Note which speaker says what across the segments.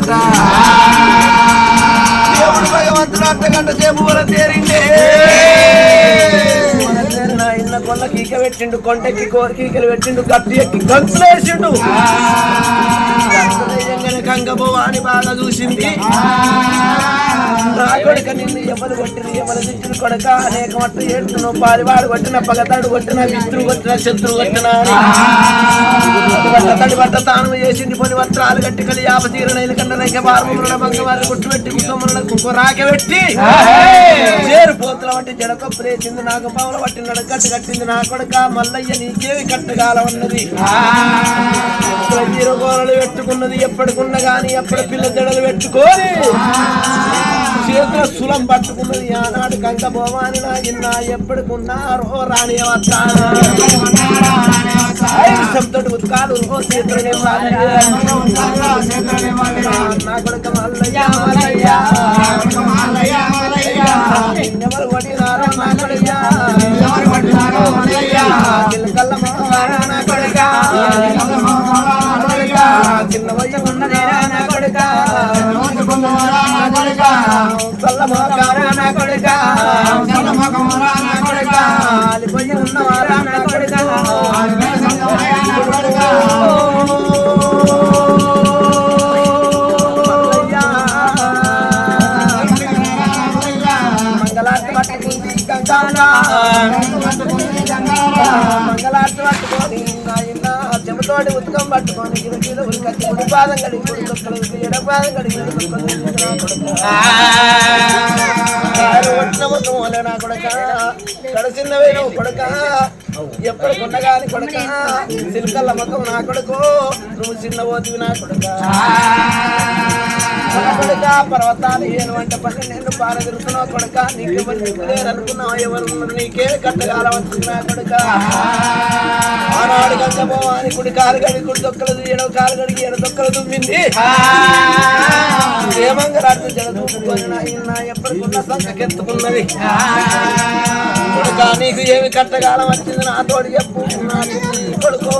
Speaker 1: అంట దేవుడు భగవంతుడు అంతకంట సేపు వల తేరిండే. కొల్ల కీక పెట్టిండు కొంటెక్కి కోరి కీకలు పెట్టిండు గట్టి ఎక్కి గంతులేసిండు. కంగబోవాని బాగా చూసింది. నా కొడుక నిన్ను ఎవరు కొట్టిన ఎవరు దిక్కులు కొడక అనేక మట్టు ఏడుతున్నావు పారివాడు కొట్టిన పగతాడు కొట్టిన మిత్రుడు కొట్టిన శత్రువు కొట్టిన తడి బట్ట తాను చేసింది. పని వస్త్రాలు కట్టి కలి యాప తీరనైలు కండ రేఖ బారముల మంగ వారి కొట్టు పెట్టి కుక్కముల కుక్క రాక పెట్టి చేరు పోతుల వంటి జడకొప్పు లేచింది నాకు పావుల పట్టి నడకట్టు కట్టింది. నా కొడుక మల్లయ్య నీకేవి కట్టగాలమన్నది ఉన్నది? పెట్టుకున్నది ఎప్పటికున్న కానీ ఎప్పుడు పిల్ల జడలు పెట్టుకోని చేతుల సులం పట్టుకున్నది ఆనాడు కంట భవాని నా ఎప్పటికున్నారో రాణి శబ్దడు ఉత్కాలు చేతులనే చెమతోటి ఉతకం పట్టుకొని గిరగిర కుడి పాదం కడిగి ఎడ పాదం కడిగి నా కొడక. కడసిన్నవే నువ్వు కొడక. ఎప్పుడు కొండగాని కొడక. సిల్కల్ల మొత్తం నా కొడుకు. నువ్వు చిన్న పోతివి నా కొడక నా కొడక. పర్వతాలు ఏను వంట పని నేను పారదిరుతున్నావు కొడుక. కొడక నీకు ఎవరు దిక్కులేరు అనుకున్నావు. ఎవరు నీకే కట్టగాలం వచ్చింది నా కొడక. ఆనాడు గంగపోవాని కుడి కాలు గడి కుడి దొక్కలు ఎడవ కాలు గడిగి ఏడు దొక్కలు దుమ్మింది. ఏమంగరాడు జడ దూపుకొని నా ఎప్పటికున్న సంకెత్తుకున్నది కొడుక నీకు ఏమి కట్టగాలం వచ్చింది నా తోడు చెప్పు నా కొడుకు.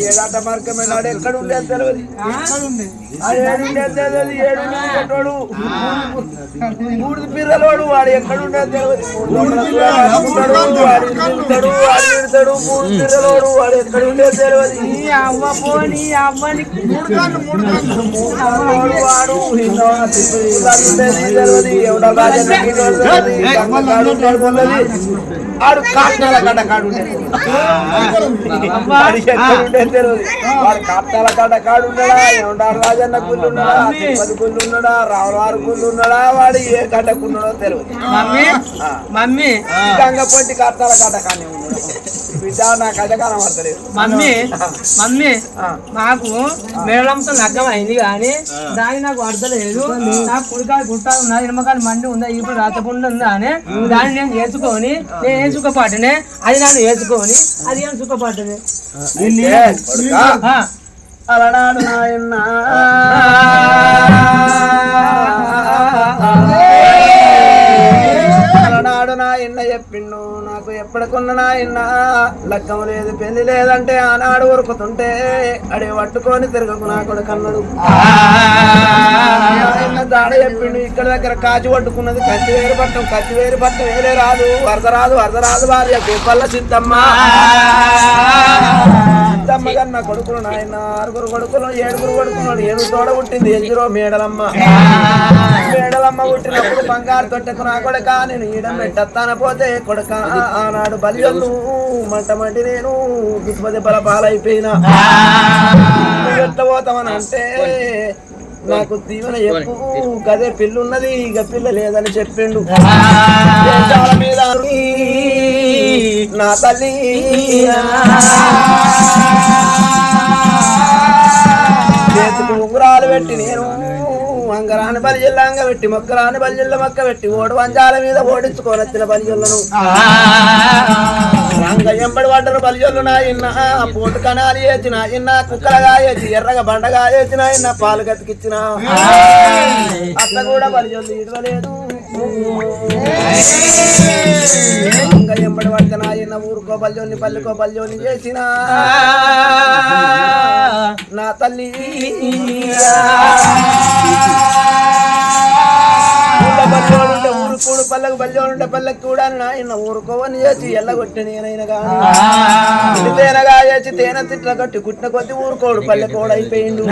Speaker 1: ఏడాట మార్గమైన వాడు ఎక్కడ ఉండేది తెలియదు ఆ ఏడు ఉండేది తెలియదు ఏడు ఉండేటోడు మూడు పిల్లలోడు వాడు ఎక్కడ ఉండేది తెలియదు మూడు లోపల రాసుకుంటాడు, వాడు తిరుగుతాడు వాడు తిడతాడు మూడు పిల్లలోడు వాడు ఎక్కడ ఉండేది తెలియదు
Speaker 2: ఈ అవ్వ పోని అవ్వని
Speaker 1: ఆడు గడ్డ కాడు ఉండేది వాడు కాప్తాల కాడ కాడు ఉన్నాడా ఏమంటారు రాజన్న గుళ్ళు ఉన్నాడా తిరుపతి గుళ్ళు ఉన్నాడా రావవారు గుళ్ళు ఉన్నాడా వాడు ఏ తెలియదు
Speaker 2: మమ్మీ మమ్మీ
Speaker 1: గంగ పొంటి కాప్తాల కాడ కానీ ఉన్నాడు బిడ్డ కనబడతలేదు
Speaker 2: మమ్మీ మమ్మీ
Speaker 1: ఆ.
Speaker 2: నాకు మేళంతో లగ్గం అయింది కానీ దాని నాకు అర్థలేదు నాకు కుడికాయ గుట్ట ఉందా ఇనుమకాయ మండి ఉందా ఇప్పుడు రాతపుండు ఉందా అని దాన్ని నేను వేసుకొని నేను ఏం సుఖపాటనే అది నన్ను వేసుకొని అది ఏం సుఖపాటనే?
Speaker 1: అలనాడు నాయన్న. చెప్పిండు నాకు ఎప్పటికున్న నాయన లగ్గం లేదు పెళ్ళి లేదంటే ఆనాడు ఉరుకుతుంటే అడి పట్టుకొని తిరగకు నా కొడుకన్నాడు ఆయన దాడ చెప్పిండు ఇక్కడ దగ్గర కాచి పట్టుకున్నది కత్తి వేరు పట్టం కత్తి వేరు పట్టం వేరే రాదు వరద రాదు వరద రాదు భార్య గోపల్ల సిద్ధమ్మ. సిద్ధమ్మ నా కొడుకులు నాయన ఆరుగురు కొడుకులు ఏడుగురు కొడుకున్నాడు ఏడు తోడ పుట్టింది ఎదురో మేడలమ్మ. మేడలమ్మ పుట్టిన బంగారు తొట్టెకు నా కొడక నేను ఈడం పెట్టత్తాన పోతే కొడక. ఆనాడు బలియల్లు మంటమంటి నేను దుష్పతి బల పాలైపోయినా. ఎట్లా పోతామని అంటే నాకు దీవెన చెప్పు గదే పిల్లున్నది ఇక పిల్ల లేదని చెప్పిండు. దేశాల మీద నా తల్లి. చేతులు ఉంగరాలు పెట్టి నేను అంగరాని బలిజిల్లంగ పెట్టి మొక్కరాని బలిజిల్ల మొక్క పెట్టి ఓడు వంజాల మీద ఓడించుకొని వచ్చిన ఎంబడి పడ్డరు బలిజొల్లు నా ఇన్న. పోటు కణాలు వేసిన ఇన్న కుక్కలగా వేసి ఎర్రగా బండగా వేసిన ఇన్న పాలు కతికిచ్చిన అత్త కూడా బలిజొల్లు ఇడవలేదు రంగ ఎంబడి పడ్డ నా ఇన్న ఊరుకో బల్జోని పల్లికో బల్జోని చేసిన నా తల్లి పల్లెకు బల్లోడుంటే పల్లెకు కూడా నాయన ఊరుకోవని చేసి ఎల్లగొట్టి నేనైనా కానీ తేనగా చేసి తేనె తిట్ల కొట్టి కుట్టిన కొద్ది ఊరుకోడు పల్లెకోడు అయిపోయిండు.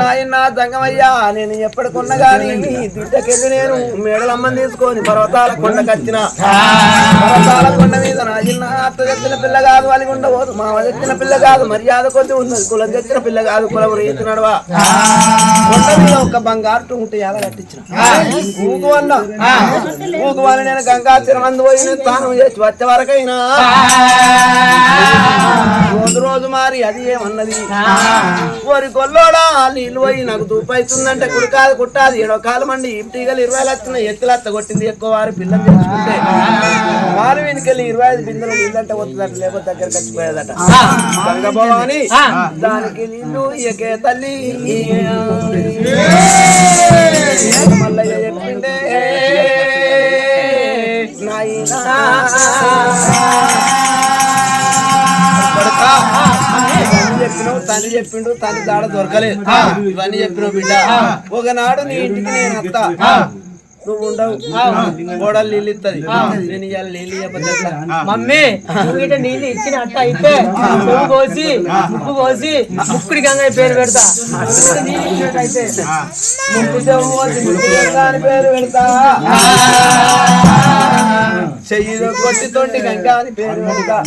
Speaker 1: నాయన దంగమయ్యా నేను ఎప్పటికున్నా గాని దిట్టకెళ్ళి నేను మేడలమ్మని తీసుకొని పర్వతాల కొండకచ్చిన పర్వతాల కొండ మీద నాయన అత్త తెచ్చిన పిల్ల కాదు వాళ్ళకి ఉండబోదు. మామ తెచ్చిన పిల్ల కాదు మర్యాద కొద్ది ఉన్నది. కులం తెచ్చిన పిల్ల కాదు కులం రీతి నడవా. కొండ మీద ఒక బంగారు టుంగుటి ఎలా కట్టించిన అన్న. అని నేను గంగా తిరుమందు పోయి తాను చేసి వచ్చే వరకైనా. రోజు రోజు మారి అది ఏమన్నది? ఓరి కొల్లోడా నీళ్ళు పోయి నాకు దూపైతుందంటే కుడికాదు కుట్టాది ఏడో కాలం అండి ఇంటిగలు ఇరవై లక్షల ఎత్తులత్త కొట్టింది. ఎక్కువ వారి పిల్లలు తెచ్చుకుంటే. వారు వెనుకెళ్ళి ఇరవై ఐదు బిందెలు నీళ్ళంటే వస్తుందట లేకపోతే దగ్గర చచ్చిపోయేదట. గంగ భవాని దానికి నీళ్ళు ఎకే తల్లి. చెప్పినావు తండ్రి చెప్పిండు తండ్రి దాడ దొరకలేదు ఇవన్నీ చెప్పినావు బిడ్డ. ఒకనాడు నీ ఇంటికి నేను అత్త నువ్వు ఉండవు గోడలు నీళ్ళు ఇస్తుంది నేను ఇవాళ నీళ్ళు ఎట్లా?
Speaker 2: మమ్మీ నువ్వు నీళ్ళు ఇచ్చిన అట్ట అయితే పువ్వు పోసి ఉప్పు పోసి ముక్కుడి గంగ పేరు పెడతా. నీళ్ళు ఇచ్చినట్టయితే.
Speaker 1: ముక్కు చెవు పోసి ముక్కు గంగా అని పేరు పెడతా. చెయ్యిలో కొట్టి తొట్టి గంగా అని పేరు పెడతా.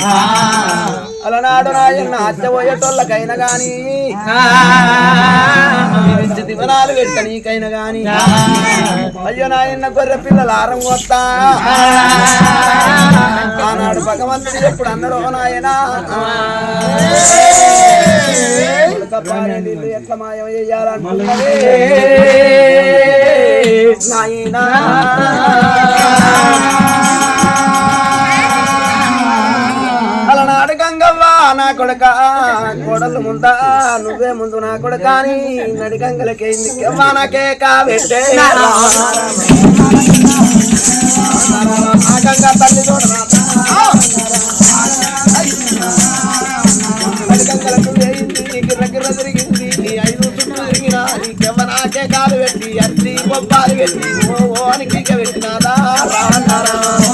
Speaker 1: అలనాడు నాయన్న అచ్చబోయేటోళ్ళకైనా గాని ఇచ్చి దివనాలు పెట్ట నీకైనా గాని. అయ్యో నాయన్న గొర్రె పిల్లలు ఆరం కొత్తా ఆనాడు భగవంతుడు ఎప్పుడు అన్నాడో నాయనా. ఎట్లా మాయం చెయ్యాలంటున్నదే నాయనా. కొడక కోడలు ముందా నువ్వే ముందు నా కొడక అని నడి గంగలకేంది నాకే కాబెట్టే ఆ గంగ తల్లి వేయింది గిర్ర గిర్ర తిరిగింది ఐదు చుట్టూ తిరిగినా నీకెవ్వ నాకే కాలు పెట్టి అచ్చి బొబ్బాలు పెట్టి ఓ ఓ అని కిక పెట్టినాదా? రా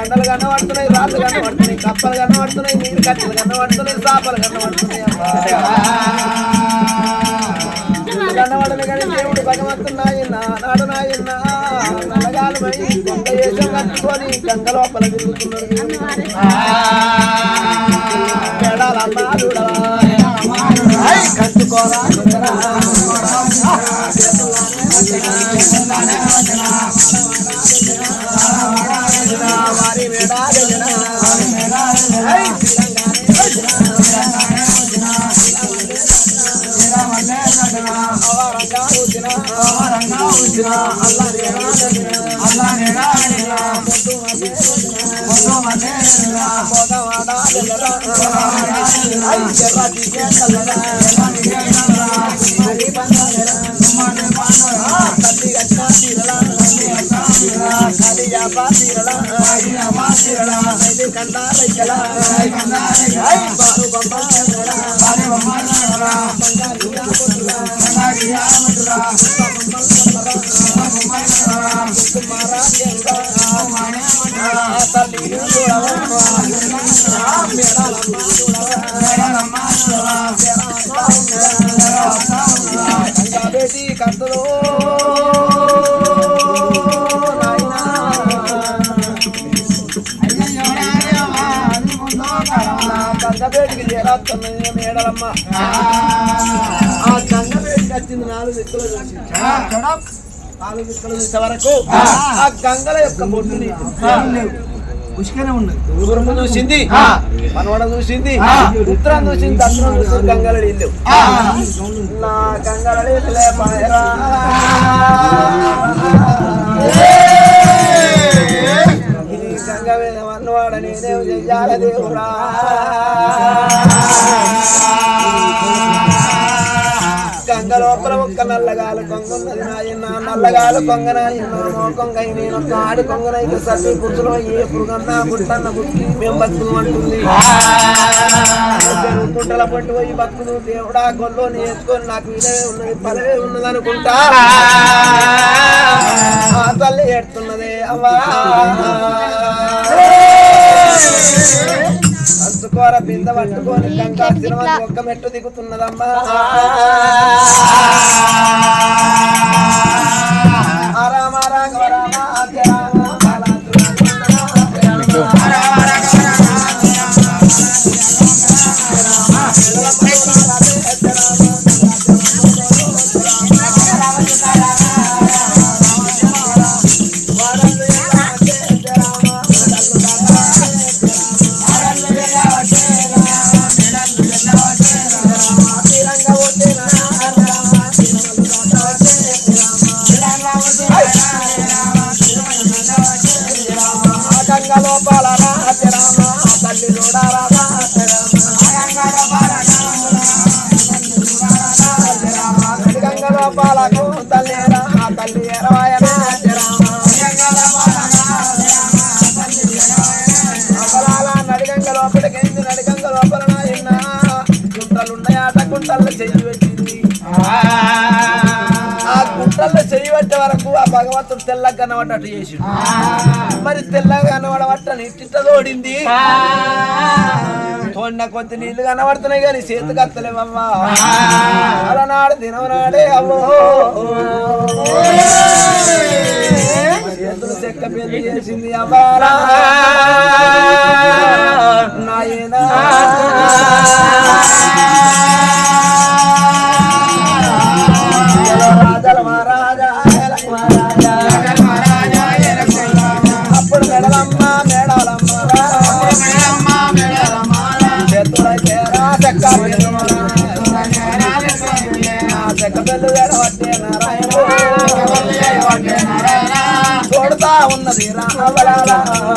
Speaker 1: బండలు కనబడుతున్నాయి రాళ్ళు కనబడుతున్నాయి కప్పలు కనబడుతున్నాయి నీరు కట్టలు కనబడుతున్నాయి చేపలు కనబడుతున్నాయి కనబడని కానీ దేవుడు భగవంతుడు నాయన నాడు నాయన నల్లగాలమై కట్టుకొని గంగ లోపల తిరుగుతున్నాడు పెడాలమ్మా కట్టుకోరా. చూడరా. వారి మేడాలి ఐ, అవారంగా వచ్చిన అవారంగా వచ్చిన అల్లా నేనా తల్లి పాతీరలా ఇది కండాలయ్యలా బాలు బొమ్మ బేటీ కత్తులు గంగబేటికి ఆ వచ్చింది నాలుగు దిక్కులు నాలుగు దిక్కులు చూసే వరకు ఆ గంగల యొక్క చూసింది. మనవడ చూసింది. ఉత్తరం చూసింది దక్షిణం చూసింది గంగల నీళ్ళు నా గంగల నీళ్ళే పాయరా. ఈ గంగ మీద మన్నవాడ నేనేం చెయ్యాల దేవుడా. ఒక్క నల్లగాలు కొంగున్నది నాయన నల్లగాలు కొంగనాయన మోకొంగై నేను ఒక ఆడి కొంగనైతే సర్ది గుర్తులో ఏ పురుగన్నా గుట్టన్న పుట్టి మేము బతుకు అంటుంది. గుంటల పట్టు పోయి బతుకులు దేవుడా గొల్లో నేర్చుకొని నాకు ఇదే ఉన్నది పదవే ఉన్నది అనుకుంటా. ఆ తల్లి ఎడుతున్నదే అవ్వా. అంచుకోర బింద పట్టుకొని కంకా సినిమా ఒక్క మెట్టు దిగుతున్నదమ్మా. వరకు ఆ భగవంతుడు తెల్లగా కనబడ్డట్టు చేసి మరి తెల్లగా కనబడబట్టని ఇట్టిట్ట తోడింది. తోడిన కొద్ది నీళ్ళు కనబడుతున్నాయి కానీ చేతి కత్తలేమమ్మా అలనాడు దినం నాడే అమ్మో చేతులు చెక్క పెళ్ళి చేసింది అమ్మారా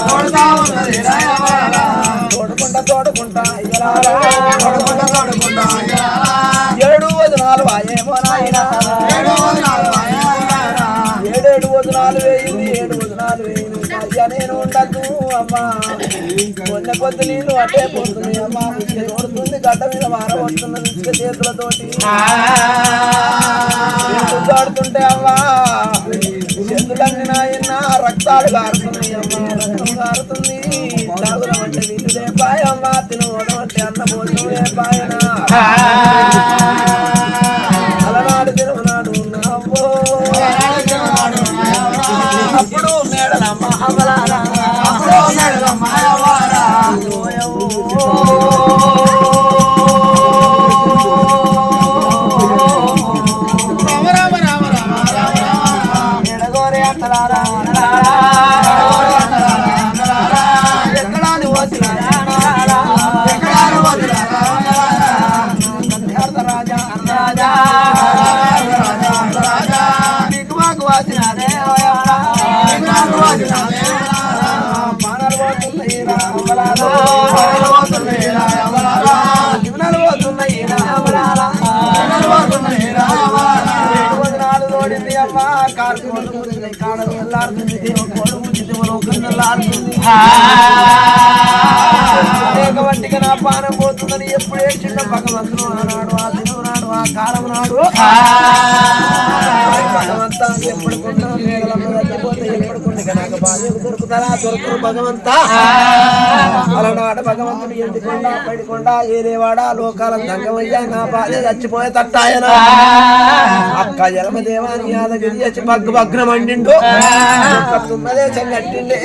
Speaker 1: తోడుతా ఉన్నది రావలాలా తోడుకుంటా తోడుకుంటా ఇయ్యలారా. ఏడు వదనాలు వాయేమో నాయన. ఏడేడు వదనాలు వేయింది ఏడు వదనాలు వేయింది. అయ్యా నేను ఉండద్దు అమ్మా. కొన్న కొద్ది నీళ్ళు అటే పోతుంది అమ్మా. కొడుతుంది గడ్డ మీద మారబడుతున్నది ఇసుక చేతులతోటి. ఆడుతుంటే అమ్మా. రక్తాలు కారుతున్నాయి అమ్మ రక్తం కారుతుంది తాగుడం అంటే నీళ్ళు లేపాయమ్మా తినవడం అంటే అన్న భోజనం లేపాయనా అలనాడు తిరుమనాడు ఉన్నావో అప్పుడు మేడలమ్మ అమలారా ఎడగోరే అత్తలారా ఎక్కడాని ఎల్లాడుతుంది దేవ కోళ్ళు కూర్చుంది నౌకర్నలాడుతుంది అనేక వంటిగా నా పానం పోతుందని ఎప్పుడు ఏడ్చిండ భగవంతుడు ఆనాడు ఆ కాలం నాడు. భగవంతా ఎప్పుడు కొండ నాకు బాధ్యత దొరుకుతారా? దొరకరు భగవంత. అలనాడు భగవంతుడు ఎందుకుండా పడికుండా ఏదేవాడా లోకాల దంగమయ్యా నా బాధ చచ్చిపోయే తట్టాయన. అక్క జలమదేవాని యాదగిరి వచ్చి బగ్గు భగ్నం అండిండు తుమ్మదే చెంగట్టిండే